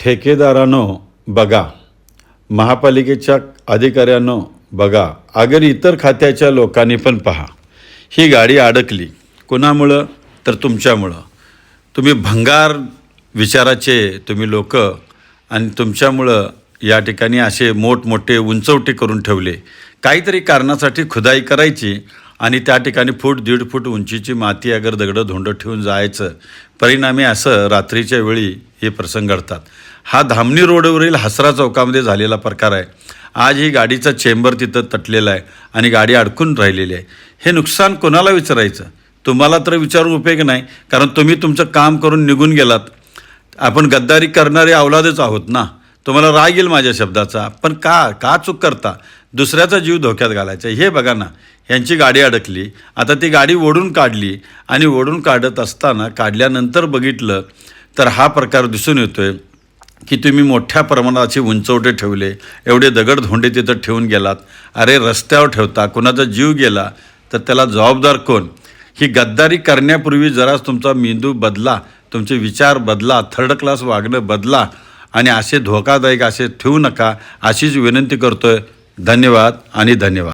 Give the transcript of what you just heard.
ठेकेदारांनो बघा. महापालिकेच्या अधिकाऱ्यांनो बघा. अगर इतर खात्याच्या लोकांनी पण पहा. ही गाडी अडकली. कोणामुळं? तर तुमच्यामुळं. तुम्ही भंगार विचाराचे तुम्ही लोक आणि तुमच्यामुळं या ठिकाणी असे मोठमोठे उंचवटे करून ठेवले. काहीतरी कारणासाठी खुदाई करायची आणि त्या ठिकाणी फूट दीड फूट उंचीची माती अगर दगडं धोंडं ठेवून जायचं. परिणामी असं रात्रीच्या वेळी हे प्रसंग घडतात. हा धामणी रोडवरील हसरा चौकामध्ये झालेला प्रकार आहे. आज ही गाडीचा चेंबर तिथं तटलेला आहे आणि गाडी अडकून राहिलेली आहे. हे नुकसान कोणाला विचारायचं? तुम्हाला तर विचारून उपयोग नाही कारण तुम्ही तुमचं काम करून निघून गेलात. आपण गद्दारी करणारे अवलादच आहोत ना? तुम्हाला राग येईल माझ्या शब्दाचा पण का का चूक करता? दुसऱ्याचा जीव धोक्यात घालायचा हे बघा ना यांची गाडी अडकली आता ती गाडी ओढून काढली आणि ओढून काढत असताना काढल्यानंतर बघितलं तर हा प्रकार दिसून येतो आहे की तुम्ही मोठ्या प्रमाणाचे उंचवटे ठेवले एवढे दगडधोंडे तिथं ठेवून गेलात. अरे रस्त्यावर ठेवता कुणाचा जीव गेला तर त्याला जबाबदार कोण? ही गद्दारी करण्यापूर्वी जराच तुमचा मेंदू बदला तुमचे विचार बदला थर्ड क्लास वागणं बदला आणि असे धोकादायक असे ठेवू नका अशीच विनंती करतोय. धन्यवाद आणि धन्यवाद.